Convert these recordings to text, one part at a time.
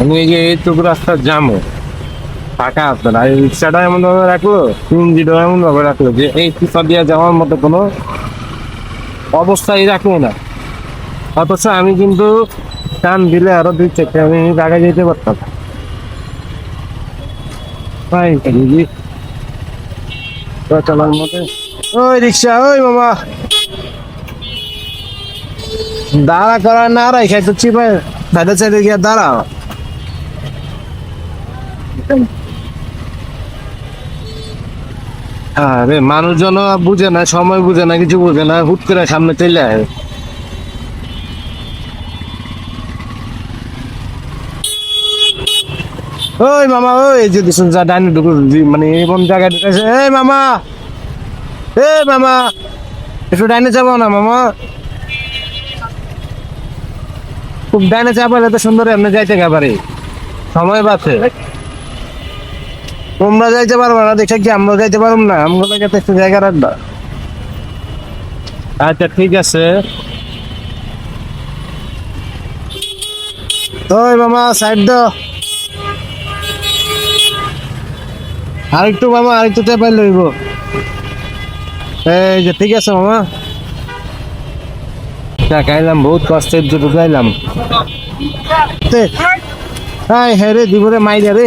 আমি এই যে এইটুকু রাস্তা যাব। ফাঁকা আছে না। এই রিক্সাটা এমন ভাবে রাখল সিএনজিটা এমন ভাবে রাখল যে এই পিছা দিয়ে যাওয়ার মতো কোনো অবস্থাই রাখল না। অথচ আমি কিন্তু টান দিলে আরও দুই চারটে আমি আগে যেতে পারতাম। চলার মধ্যে। ওই রিক্সা, ওই মামা। দাঁড়া করা না রাখা তো চিপে সাইডে সাইডে গিয়ে দাঁড়াও। মানুষজন বুঝে না, সময় বুঝে না, কিছু বুঝে না, হুট করে সামনে চলে ওই মামা, ওই যে যা মানে এমন জায়গায় ঢুকেছে। এই মামা এ মামা, একটু ডাইনে যাব না মামা? খুব ডাইনে চাপা তো সুন্দর এমনি যাইতে পারে সময় বাঁচে। তোমরা যাইতে পারব না দেখে কি আমরা যাইতে পারব না? আমরা কাছে একটু জায়গা রাখবা। আচ্ছা ঠিক আছে। ওই মামা সাইড দাও। আরেকটু মামা আরেকটু চাপাই লইব। এই যে ঠিক আছে মামা। যা খাইলাম বহুত কষ্টের জন্য খাইলাম। হাই হ্যাঁ রে দিবরে মাইরা রে।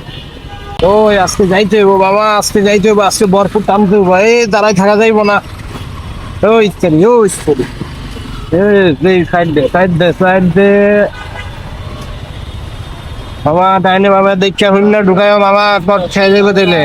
ওই, আজকে যাইতে হইব বাবা, আজকে যাইতে হইব, আজকে ভরপুর টানতে হইব। এই দাঁড়াই থাকা যাইব না। ও ইত্যাদি সাইড দে সাইড দে বাবা, ডাইনে বাবা না ঢুকাই মামা কট খেয়ে যাবে দিলে